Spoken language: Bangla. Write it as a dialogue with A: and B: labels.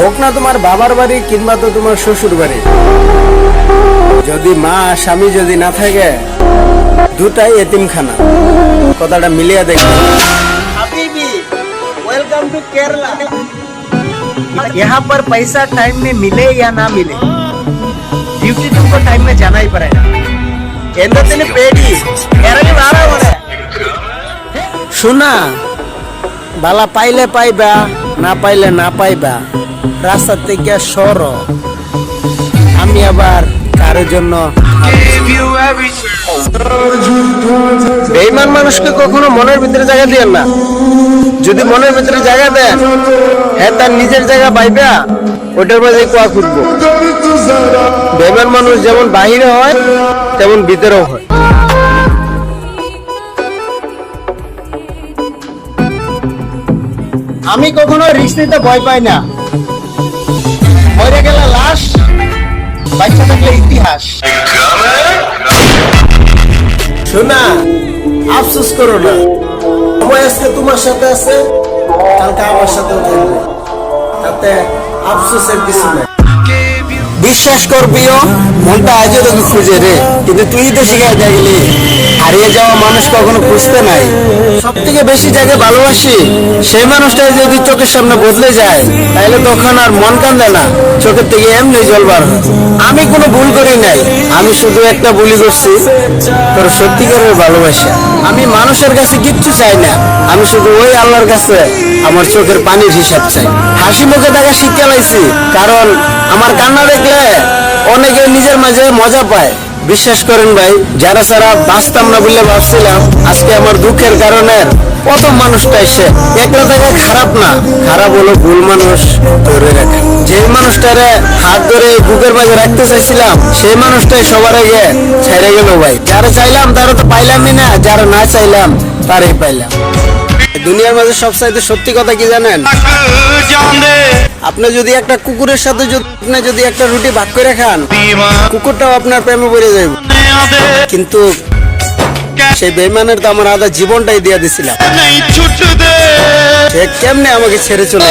A: হোক না তোমার বাবার বাড়ি কিংবা তো তোমার শ্বশুর বাড়ি যদি মা স্বামী যদি না থাকে দুটাই এতিমখানা কথাটা মিলিয়ে দেখবে
B: हबीबी वेलकम टू केरला यहाँ पर पैसा टाइम में मिले या ना मिले ड्यूटी तुमको टाइम में जाना ही पड़ेगा എന്തൊത്തിന് പേടി ഇറങ്ങി വാടാ മോനെ
A: শোনা বালা পাইলে পাইবা না পাইলে না পাইবা রাস্তা থেকে সর। আমি আবার কারোর জন্য বেইমান মানুষকে কখনো মনের ভিতরে জায়গা দিয়েন না। যদি মনের ভিতরে জায়গা দেন হ্যাঁ তার নিজের জায়গা পাইবা ওটার মাঝে কোয়া খুঁজবো। বেইমান মানুষ যেমন বাহিরে হয় তেমন ভিতরেও হয়। আমি কখনো রিস্ক নিতে ভয় পাই না। বাচ্চা ইতিহাস। শোনা, আফসোস করো না। সময় আজকে তোমার সাথে আছে, কালকে আমার সাথেও থাকবে। তাতে আফসোসের কিছু নেই। বিশ্বাস করবিও মনটা আজও তোকে খুঁজে রে। কিন্তু তুই তো শিখাই দেখলি, হারিয়ে যাওয়া মানুষ কখনো খুঁজতে নাই। সব থেকে বেশি যাকে ভালোবাসি সেই মানুষটা যদি চোখের সামনে বদলে যায়, তাহলে তখন আর মন কান্দে না, চোখের থেকে এমনি জল বার আমি কোনো ভুল করি নাই, আমি শুধু একটা ভুলই করছি, তোর সত্যিকারের ভালোবাসা। আমি মানুষের কাছে কিচ্ছু চাই না, আমি শুধু ওই আল্লাহর কাছে আমার চোখের পানির হিসাব চাই। হাসি মুখে দেখা শিক্ষা লাইছি, কারণ আমার কান্না অনেকে নিজের মাঝে মজা পায়। বিশ্বাস করেন ভাই, যারা সারা বাঁচতাম না বলে ভাবছিলাম, আজকে আমার দুঃখের কারণে প্রথম মানুষটা এসে। একলা থেকে খারাপ না, খারাপ হলো ভুল মানুষ ধরে রাখা। যে মানুষটারে হাত ধরে বুকের মাঝে রাখতে চাইছিলাম, সেই মানুষটাই সবার আগে ছেড়ে গেল ভাই। যারা চাইলাম, তারা তো পাইলামই না, যারা না চাইলাম, তারাই পাইলাম। দুনিয়ার মাঝে সবচাইতে সত্যি কথা কি জানেন? আপনি যদি একটা কুকুরের সাথে আপনি যদি একটা রুটি ভাগ করে খান, কুকুরটাও আপনার প্রেমে পড়ে যাবে কিন্তু সেই বেমানের তো আমার আধা জীবনটাই দিয়ে দিছিলাম। সে কেমনে আমাকে ছেড়ে চলে?